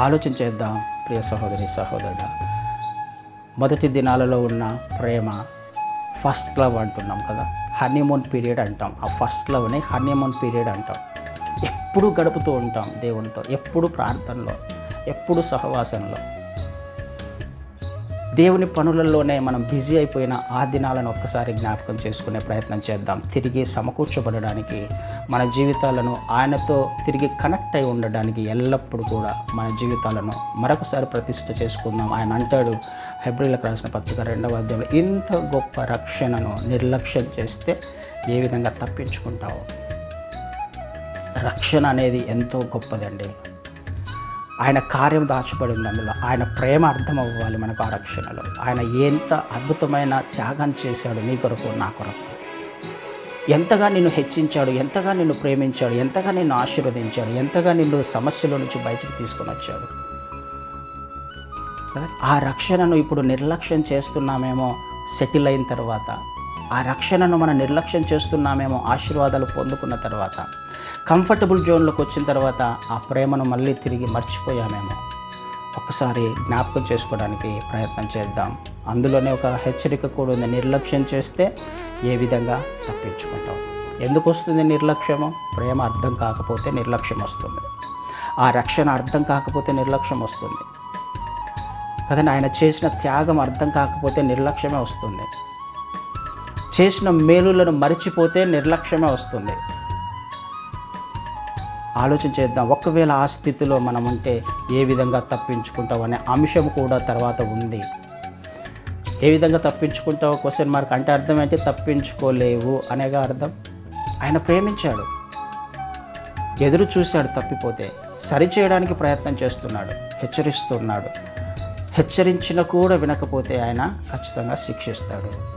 ఆలోచన చేద్దాం ప్రియ సహోదరి సహోదరుడు. మొదటి దినాలలో ఉన్న ప్రేమ ఫస్ట్ లవ్ అంటున్నాం కదా. హనీమూన్ పీరియడ్ అంటాం. ఆ ఫస్ట్ లవ్ని హనీమూన్ పీరియడ్ అంటాం. ఎప్పుడు గడుపుతూ ఉంటాం దేవునితో ఎప్పుడు ప్రార్థనలో ఎప్పుడు సహవాసంలో. దేవుని పనులలోనే మనం బిజీ అయిపోయిన ఆ దినాలను ఒక్కసారి జ్ఞాపకం చేసుకునే ప్రయత్నం చేద్దాం. తిరిగి సమకూర్చబడడానికి మన జీవితాలను ఆయనతో తిరిగి కనెక్ట్ అయి ఉండడానికి ఎల్లప్పుడూ కూడా మన జీవితాలను మరొకసారి ప్రతిష్ఠ చేసుకుందాం. ఆయన అంటాడు హెబ్రిలకు రాసిన పత్రిక రెండవ అధ్యాయంలో ఇంత గొప్ప రక్షణను నిర్లక్ష్యం చేస్తే ఏ విధంగా తప్పించుకుంటావు? రక్షణ అనేది ఎంతో గొప్పదండి. ఆయన కార్యం దాచబడింది అందులో ఆయన ప్రేమ అర్థం అవ్వాలి మనకు ఆ రక్షణలో. ఆయన ఎంత అద్భుతమైన త్యాగం చేశాడు నీ కొరకు నా కొరకు. ఎంతగా నిన్ను హెచ్చించాడు ఎంతగా నిన్ను ప్రేమించాడు ఎంతగా నిన్ను ఆశీర్వదించాడు ఎంతగా నిన్ను సమస్యల నుంచి బయటకు తీసుకొని వచ్చాడు. ఆ రక్షణను ఇప్పుడు నిర్లక్ష్యం చేస్తున్నామేమో సెటిల్ అయిన తర్వాత ఆ రక్షణను మనం నిర్లక్ష్యం చేస్తున్నామేమో ఆశీర్వాదాలు పొందుకున్న తర్వాత కంఫర్టబుల్ జోన్లోకి వచ్చిన తర్వాత ఆ ప్రేమను మళ్ళీ తిరిగి మర్చిపోయామేమో. ఒక్కసారి జ్ఞాపకం చేసుకోవడానికి ప్రయత్నం చేద్దాం. అందులోనే ఒక హెచ్చరిక కూడా ఉంది. నిర్లక్ష్యం చేస్తే ఏ విధంగా తప్పించుకుంటాం? ఎందుకు వస్తుంది నిర్లక్ష్యము? ప్రేమ అర్థం కాకపోతే నిర్లక్ష్యం వస్తుంది. ఆ రక్షణ అర్థం కాకపోతే నిర్లక్ష్యం వస్తుంది. కదండి ఆయన చేసిన త్యాగం అర్థం కాకపోతే నిర్లక్ష్యమే వస్తుంది. చేసిన మేలులను మరిచిపోతే నిర్లక్ష్యమే వస్తుంది. ఆలోచన చేద్దాం. ఒకవేళ ఆ స్థితిలో మనం ఉంటే ఏ విధంగా తప్పించుకుంటాం అనే అంశం కూడా తర్వాత ఉంది. ఏ విధంగా తప్పించుకుంటావు? క్వశ్చన్ మార్క్ అంటే అర్థం ఏంటి? తప్పించుకోలేవు అనేగా అర్థం. ఆయన ప్రేమించాడు. ఎదురు చూశాడు తప్పిపోతే సరిచేయడానికి ప్రయత్నం చేస్తున్నాడు. హెచ్చరిస్తున్నాడు. హెచ్చరించిన కూడా వినకపోతే ఆయన ఖచ్చితంగా శిక్షిస్తాడు.